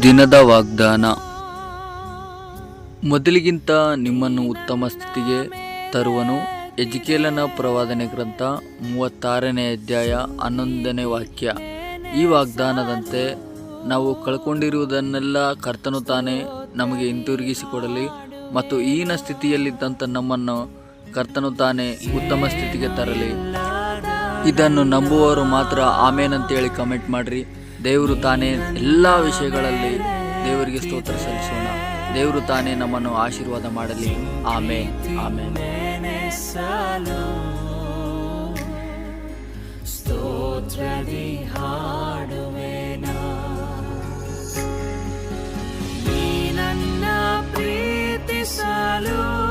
ದಿನದ ವಾಗ್ದಾನ. ಮೊದಲಿಗಿಂತ ನಿಮ್ಮನ್ನು ಉತ್ತಮ ಸ್ಥಿತಿಗೆ ತರುವನು. ಎಜುಕೇಲನ ಪ್ರವಾದನೆ ಗ್ರಂಥ ಮೂವತ್ತಾರನೇ ಅಧ್ಯಾಯ ಹನ್ನೊಂದನೇ ವಾಕ್ಯ. ಈ ವಾಗ್ದಾನದಂತೆ ನಾವು ಕಳ್ಕೊಂಡಿರುವುದನ್ನೆಲ್ಲ ಕರ್ತನು ತಾನೇ ನಮಗೆ ಹಿಂತಿರುಗಿಸಿಕೊಡಲಿ ಮತ್ತು ಈನ ಸ್ಥಿತಿಯಲ್ಲಿದ್ದಂಥ ನಮ್ಮನ್ನು ಕರ್ತನು ತಾನೇ ಉತ್ತಮ ಸ್ಥಿತಿಗೆ ತರಲಿ. ಇದನ್ನು ನಂಬುವವರು ಮಾತ್ರ ಆಮೇನಂತೇಳಿ ಕಮೆಂಟ್ ಮಾಡ್ರಿ. ದೇವರು ತಾನೇ ಎಲ್ಲ ವಿಷಯಗಳಲ್ಲಿ ದೇವರಿಗೆ ಸ್ತೋತ್ರ ಸಲ್ಲಿಸೋಣ. ದೇವರು ತಾನೇ ನಮ್ಮನ್ನು ಆಶೀರ್ವಾದ ಮಾಡಲಿ. ಆಮೇನ್. ಆಮೇನ್. ಸ್ತೋತ್ರದಿ ಪ್ರೀತಿ ನೀ